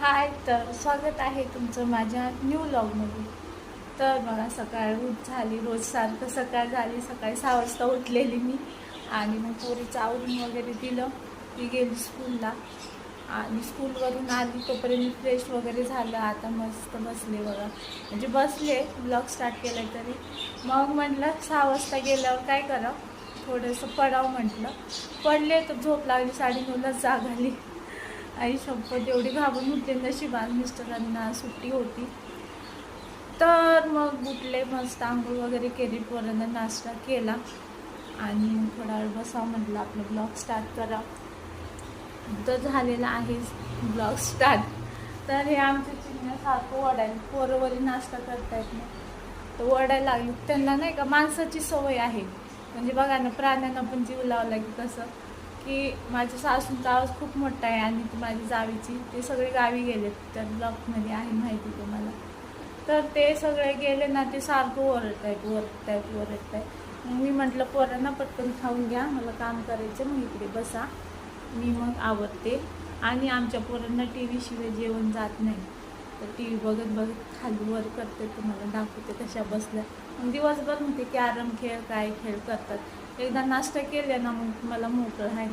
हाय तर स्वागत आहे तुमचं माझ्या न्यू लॉगमध्ये तर मला सकाळ उठ झाली रोज सारखं सकाळ झाली सकाळी सहा वाजता उठलेली मी. आणि मग पोरीचं आवरून वगैरे दिलं. ती गेली स्कूलला आणि स्कूलवरून आली तोपर्यंत फ्रेश वगैरे झालं. आता मस्त बसले बघा. म्हणजे बसले ब्लॉग स्टार्ट केलं तरी. मग म्हटलं सहा वाजता गेल्यावर काय करावं? थोडंसं पडावं म्हटलं. पडले तर झोप लागली साडेनऊलाच जाग आली. आई शपथ एवढी घाबरून उठले नशिबात मिस्टरांना सुट्टी होती. तर मग उठले मस्त आंघोळ वगैरे केली पोरांना नाश्ता केला आणि थोडा वेळ बसावं म्हटलं आपलं ब्लॉग स्टार्ट करा. तर झालेला आहे ब्लॉग स्टार्ट. तर हे आमच्या चिन्ह वडायला पोरं वरी नाश्ता करतायत ना. तर वडायला लागली त्यांना नाही का माणसाची सवय आहे. म्हणजे बघा ना प्राण्यांना पण जीव लावला की कसं की माझ्या सासूंचा आवाज खूप मोठा आहे आणि ती माझी जावीची ते सगळे गावी गेलेत. त्या ब्लॉकमध्ये आहे माहिती तुम्हाला. तर ते सगळे गेले ना ते सारखं ओरडत आहेत ओरडत आहेत ओरडत आहेत. मग मी म्हटलं पोरांना पटकन खाऊन घ्या मला काम करायचं मग इकडे बसा. मी मग आवडते आणि आमच्या पोरांना टी व्हीशिवाय जेवण जात नाही. तर टी व्ही बघत बघत खाली वर करते तुम्हाला दाखवते कशा बसल्या. मग दिवसभर म्हणते कॅरम खेळ काय खेळ करतात. एकदा नाश्ता केले ना मग मला मोकळं आहे